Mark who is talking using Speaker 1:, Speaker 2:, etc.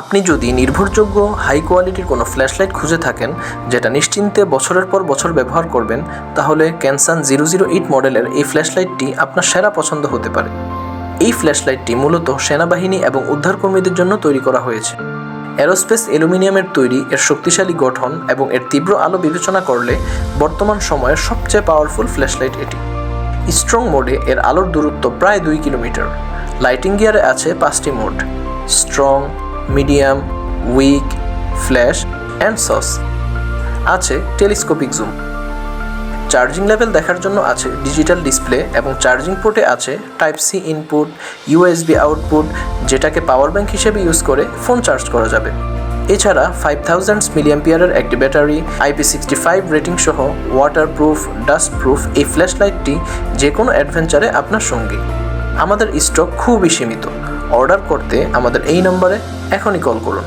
Speaker 1: আপনি যদি নির্ভরযোগ্য হাই কোয়ালিটির কোনো ফ্ল্যাশলাইট খুঁজে থাকেন, যেটা নিশ্চিন্তে বছরের পর বছর ব্যবহার করবেন, তাহলে ক্যানসান জিরো জিরো এইট মডেলের এই ফ্ল্যাশলাইটটি আপনার সেরা পছন্দ হতে পারে। এই ফ্ল্যাশলাইটটি মূলত সেনাবাহিনী এবং উদ্ধারকর্মীদের জন্য তৈরি করা হয়েছে। অ্যারোস্পেস অ্যালুমিনিয়ামের তৈরি, এর শক্তিশালী গঠন এবং এর তীব্র আলো বিবেচনা করলে বর্তমান সময়ের সবচেয়ে পাওয়ারফুল ফ্ল্যাশলাইট এটি। স্ট্রং মোডে এর আলোর দূরত্ব প্রায় দুই কিলোমিটার। লাইটিং গিয়ারে আছে পাঁচটি mode strong medium, weak, flash, and SOS. আছে টেলিস্কোপিক জুম। চার্জিং লেভেল দেখার জন্য আছে ডিজিটাল ডিসপ্লে এবং চার্জিং পোর্টে আছে type C input USB output, যেটাকে পাওয়ার ব্যাংক হিসেবে ইউজ করে ফোন চার্জ করা যাবে। এছাড়া ফাইভ থাউজেন্ড মিলিয়াম্পিয়ারের একটি battery IP sixty five rating সহ ওয়াটারপ্রুফ ডাস্ট প্রুফ এই ফ্ল্যাশ লাইটটি যে কোনো অ্যাডভেঞ্চারে আপনার সঙ্গী। আমাদের স্টক খুবই সীমিত। অর্ডার করতে আমাদের এই নম্বরে এখনই কল করুন।